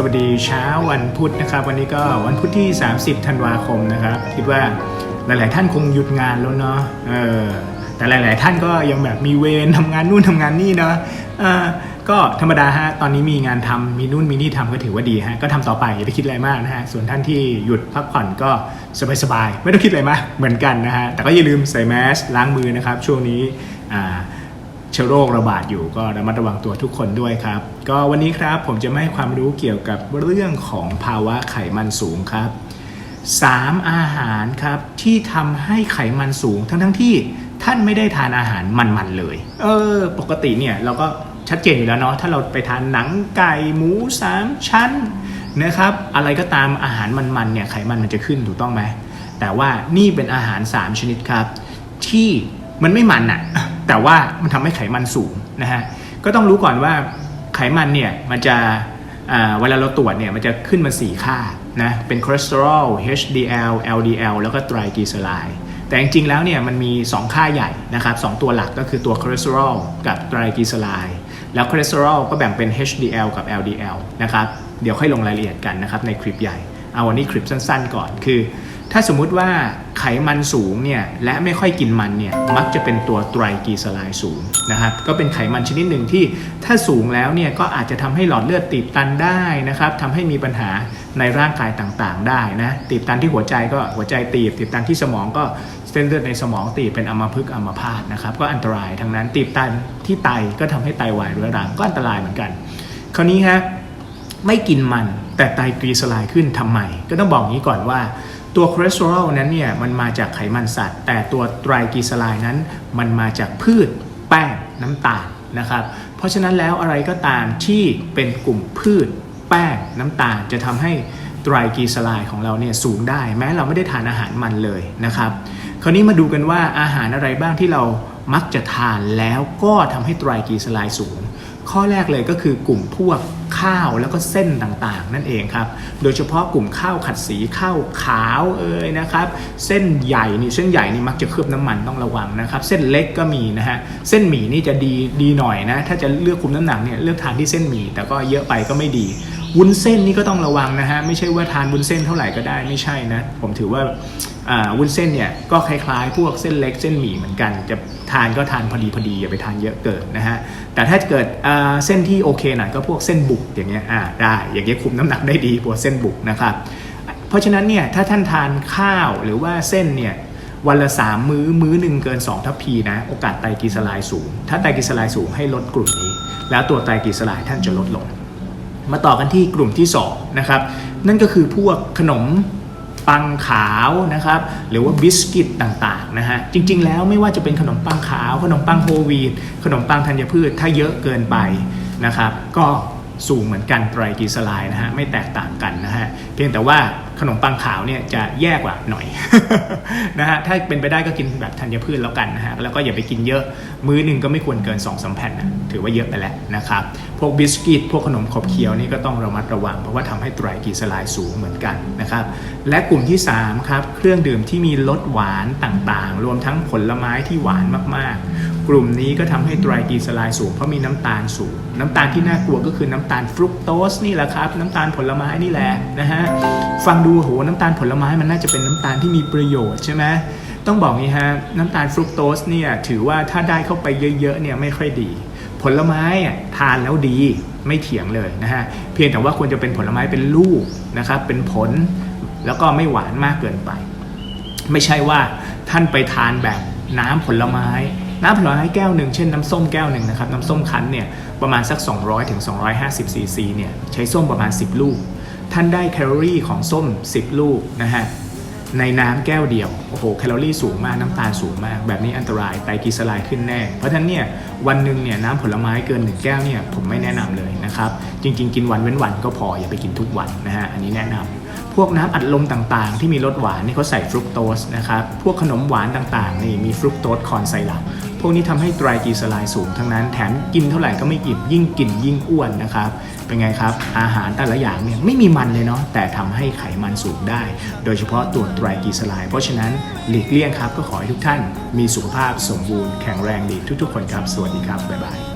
สวัสดีเช้าวันพุธนะครับ วันนี้ก็วันพุธที่ 30 ธันวาคมนะครับ คิดว่าหลาย ๆ ท่านคงหยุดงานแล้วเนาะเออแต่หลาย ๆ ท่านก็ยังแบบมีเวรทำงานนู่นทำงานนี่เนาะเออก็ธรรมดาฮะตอนนี้มีงานทำมีนู่นมีนี่ทำก็ถือว่าดีฮะก็ทำต่อไปอย่าไปคิดอะไรมากนะฮะส่วนท่านที่หยุดพักผ่อนก็สบาย ๆ ไม่ต้องคิดอะไรมากเหมือนกันนะฮะแต่ก็อย่าลืมใส่แมสล้างมือนะครับช่วงนี้อ่า เชื้อโรคระบาดอยู่ก็ระมัดระวังตัวทุกคนด้วยครับ ก็วันนี้ครับผมจะมาให้ความรู้เกี่ยวกับเรื่องของภาวะไขมันสูงครับ 3 อาหารครับที่ทำให้ไขมันสูงทั้งทั้งที่ท่านไม่ได้ทานอาหารมันๆเลย เออ ปกติเนี่ยเราก็ชัดเจนอยู่แล้วเนาะถ้าเราไปทานหนังไก่หมูสามชั้นนะครับ อะไรก็ตามอาหารมันๆเนี่ยไขมันมันจะขึ้นถูกต้องไหมแต่ว่านี่เป็นอาหาร 3 ชนิดครับ ที่มันไม่มันอะ แต่ว่ามันทำให้ไขมันสูงนะฮะก็ต้องรู้ก่อนว่าไขมันเนี่ยมันจะอ่าเวลาเราตรวจเนี่ยมันจะขึ้นมา 4 ค่านะเป็นคอเลสเตอรอล HDL LDL แล้วก็ไตรกลีเซอไรด์แต่จริงๆแล้วเนี่ยมันมี 2 ค่าใหญ่นะครับสตัวหลักก็คือตัวคอเลสเตอรอลกับไตรกลีเซอไรด์แล้วคอเลสเตอรอลก็แบ่งเป็น HDL กับ LDL นะครับเดี๋ยวค่อยลงรายละเอียดกันนะครับในคลิปใหญ่ เอาวันนี้คลิปสั้นๆก่อนคือ ถ้าสมมุติว่าไขมันสูงเนี่ยและไม่ค่อยกินมันเนี่ยมักจะเป็นตัวไตรกีเซอไรด์สูงนะครับก็เป็นไขมันชนิดหนึ่งที่ถ้าสูงแล้วเนี่ยก็อาจจะทำให้หลอดเลือดตีบตันได้นะครับทำให้มีปัญหาในร่างกายต่างๆ ได้นะตีบตันที่หัวใจก็หัวใจตีบตีบตันที่สมองก็เส้นเลือดในสมองตีบเป็นอัมพฤกษ์อัมพาตนะครับก็อันตรายทั้งนั้นตีบตันที่ไตก็ทำให้ไตวายเรื้อรังก็อันตรายเหมือนกัน คราวนี้ฮะไม่กินมัน แต่ไตรกลีเซอไรด์ขึ้นทำไม ก็ต้องบอกงี้ก่อนว่าตัวคอเลสเตอรอลนั้นเนี่ยมันมาจากไขมันสัตว์ แต่ตัวไตรกลีเซอไรด์นั้น มันมาจากพืช แป้งน้ำตาลนะครับ เพราะฉะนั้นแล้วอะไรก็ตามที่เป็นกลุ่มพืช แป้งน้ำตาลจะทำให้ไตรกลีเซอไรด์ของเราเนี่ยสูงได้ แม้เราไม่ได้ทานอาหารมันเลยนะครับคราวนี้มาดูกันว่าอาหารอะไรบ้างที่เรามักจะทานแล้วก็ทำให้ไตรกลีเซอไรด์สูง ข้อแรกเลยก็คือกลุ่มพวก ข้าวแล้วก็เส้นต่างๆ นั่นเองครับ โดยเฉพาะกลุ่มข้าวขัดสีข้าวขาวเอ้ยนะครับ เส้นใหญ่นี่เส้นใหญ่นี่มักจะเคลือบน้ำมันต้องระวังนะครับ เส้นเล็กก็มีนะฮะ เส้นหมี่นี่จะดีดีหน่อยนะ ถ้าจะเลือกคุมน้ำหนักเนี่ยเลือกทานที่เส้นหมี่แต่ก็เยอะไปก็ไม่ดี วุ้นเส้นนี่ก็ต้องระวังนะฮะไม่ใช่ว่าทานวุ้นเส้นเท่าไหร่ก็ได้ไม่ใช่นะ ผมถือว่าอ่าวุ้นเส้นเนี่ยก็คล้ายๆ พวกเส้นเล็กเส้นหมี่เหมือนกัน จะทานก็ทานพอดีพอดีอย่าไปทานเยอะเกินนะฮะแต่ถ้าเกิดอ่าเส้นที่โอเคหน่อยก็พวกเส้นบุกอย่างเงี้ยอ่าได้อย่างเงี้ยคุมน้ำหนักได้ดีพวกเส้นบุกนะครับเพราะฉะนั้นเนี่ยถ้าท่านทานข้าวหรือว่าเส้นเนี่ยวันละสามมื้อมื้อหนึ่งเกิน 2 ทัพพีนะ โอกาสไตรกลีเซอไรด์สูง ถ้าไตรกลีเซอไรด์สูงให้ลดกลุ่มนี้ แล้วตัวไตรกลีเซอไรด์ท่านจะลดลง มาต่อกันที่กลุ่มที่2นะครับนั่นก็คือพวกขนมปังขาวนะครับหรือว่าบิสกิตต่างๆนะฮะจริงๆ แล้วไม่ว่าจะเป็นขนมปังขาว ขนมปังโฮลวีตขนมปังธัญพืชถ้าเยอะเกินไปนะครับก็ สูงเหมือนกันไตรกลีเซอไรด์นะฮะไม่แตกต่างกันนะฮะเพียงแต่ว่าขนมปังขาวเนี่ยจะแย่กว่าหน่อยนะฮะถ้าเป็นไปได้ก็กินแบบธัญพืชแล้วกันนะฮะแล้วก็อย่าไปกินเยอะมื้อหนึ่งก็ไม่ควรเกิน2อสแผ่นนะถือว่าเยอะไปแล้วนะครับพวกบิสกิตพวกขนมขบเคี้ยวนี่ก็ต้องระมัดระวัง เพราะว่าทำให้ไตรกลีเซอไรด์สูงเหมือนกันนะครับและกลุ่มที่3ครับเครื่องดื่มที่มีรสหวานต่างๆ รวมทั้งผลไม้ที่หวานมากๆ กลุ่มนี้ก็ทำให้ไตรกลีเซอไรด์สูงเพราะมีน้ำตาลสูง น้ำตาลที่น่ากลัวก็คือน้ำตาลฟรุกโตสนี่แหละครับ น้ำตาลผลไม้นี่แหละนะฮะฟังดูโหน้ำตาลผลไม้มันน่าจะเป็นน้ำตาลที่มีประโยชน์ใช่ไหมต้องบอกงี้ฮะน้ำตาลฟรุกโตสเนี่ยถือว่าถ้าได้เข้าไปเยอะๆเนี่ยไม่ค่อยดี ผลไม้อะทานแล้วดีไม่เถียงเลยนะฮะเพียงแต่ว่าควรจะเป็นผลไม้เป็นลูกนะครับเป็นผลแล้วก็ไม่หวานมากเกินไป ไม่ใช่ว่าท่านไปทานแบบน้ำผลไม้ น้ำผลไม้แก้วหนึ่งเช่นน้ำส้มแก้วหนึ่งนะครับน้ำส้มคั้นเนี่ยประมาณสัก 200ถึง250ซีซีเนี่ยใช้ส้มประมาณ 10 ลูก ท่านได้แคลอรี่ของส้ม 10 ลูกนะฮะในน้ำแก้วเดียว โอ้โห แคลอรี่สูงมาก น้ำตาลสูงมาก แบบนี้อันตราย ไตรกลีเซอไรด์ขึ้นแน่ เพราะฉะนั้นเนี่ย วันหนึ่งเนี่ยน้ำผลไม้เกินหนึ่งแก้วเนี่ย ผมไม่แนะนำเลยนะครับ จริง ๆ กินวันเว้นวันก็พอ อย่าไปกินทุกวันนะฮะ อันนี้แนะนำพวกน้ำอัดลมต่างๆ ที่มีรสหวานนี่เขาใส่ฟรุกโตสนะครับ พวกขนมหวานต่างๆ นี่มีฟรุกโตสคอนไซรัป พวกนี้ทำให้ไตรกลีเซอไรด์สูงทั้งนั้น แถมกินเท่าไหร่ก็ไม่อิ่มยิ่งกินยิ่งอ้วนนะครับ เป็นไงครับ อาหารแต่ละอย่างเนี่ยไม่มีมันเลยเนาะ แต่ทำให้ไขมันสูงได้ โดยเฉพาะตัวไตรกลีเซอไรด์เพราะฉะนั้นหลีกเลี่ยงครับ ก็ขอให้ทุกท่านมีสุขภาพสมบูรณ์แข็งแรงดีทุกๆคนครับ สวัสดีครับ บ๊ายบาย